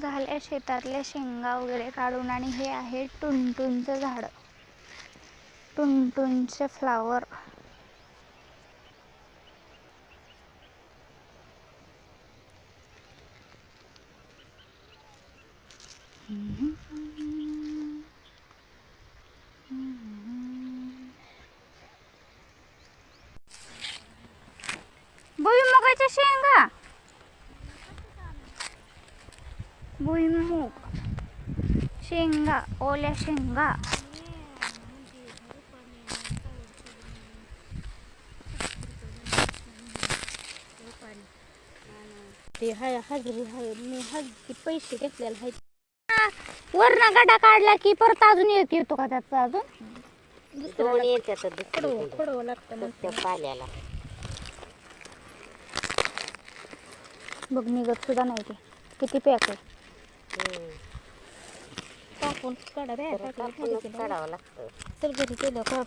झाल्या शेतातल्या शेंगा वगैरे काढून आणि हे आहे टुनटुनचं झाड. टुनटुनचे फ्लावर. भुईमुगाच्या शेंगा. भुईमुग शेंगा ओल्या शेंगा ते हाय हजरी हाय मी हजरी पैसे घेतलेले आहेत. वरण गडा काढला की परत अजून एक येतो का त्याचा अजून? दोन येतात खडवं खडवं लागतं मग त्या पाल्याला बघ निघत सुद्धा नाही ते. किती पॅक आहे कापून काढा रे काढावं लागतं. चल घरी केलं का.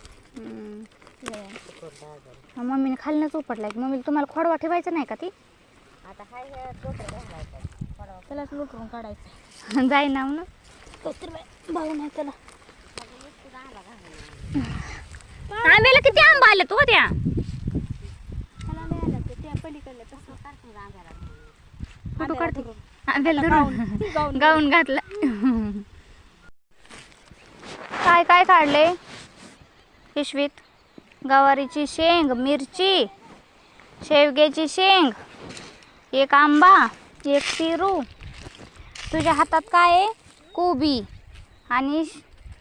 हा, मम्मीने खालनंच उपटलाय की मम्मीला तुम्हाला खोडवा ठेवायचा नाही का ती? आता हाय. त्यालाच लुटून काढायचं. जाई ना म्हणून. तो तर बाई भाऊ नाही त्याला. आंब्याला किती आंबा आले तू त्या? ते त्या. फोटो काढते गाऊन. घातला. काय काय काढले? पिशवीत. गवारीची शेंग मिरची शेवग्याची शेंग एक आंबा एक पेरू तुझ्या हातात काय आहे? कोबी आणि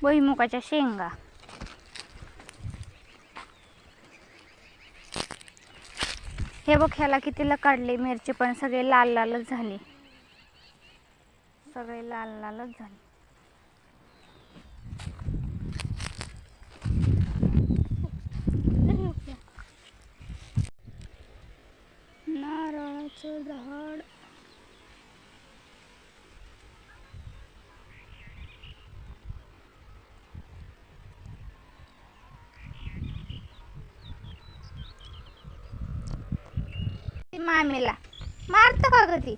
भुईमुगाच्या शेंगा. हे बघ ह्याला कितीला काढले? मिरची पण सगळे लाल लालच झाले. सगळे लाल लालच झाले. नारळाचं झाड. ती मामीला मारत का ग ती?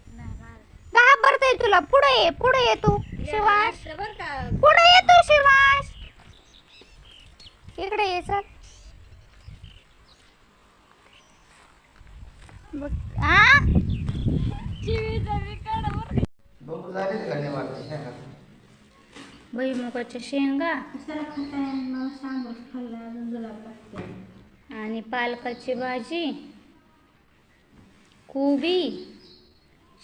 घाबरते तुला. पुढे ये पुढे ये तू शिवाश पुढे ये तू शिवाश इकडे ये चल. बघ आ? भुईमुगाच्या शेंगा. आणि पालकाची भाजी. कोबी.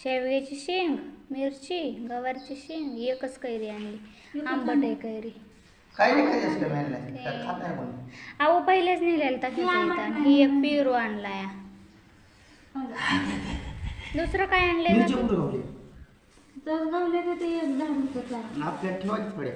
शेवग्याची शेंग मिरची गवारची शेंग एकच कैरी आणली. आंबट आहे कैरी. काय नाही खायचं खात नाही कोणी? अहो पहिलेच नेलेलं इथं. आणि ही एक पेरू आणलाय. दुसरं काय आणलंय मिरची का? कुठं गावली? जर गावले तर ते एक झाड होतं त्याला. आपल्याला ठेवायचे थोडे.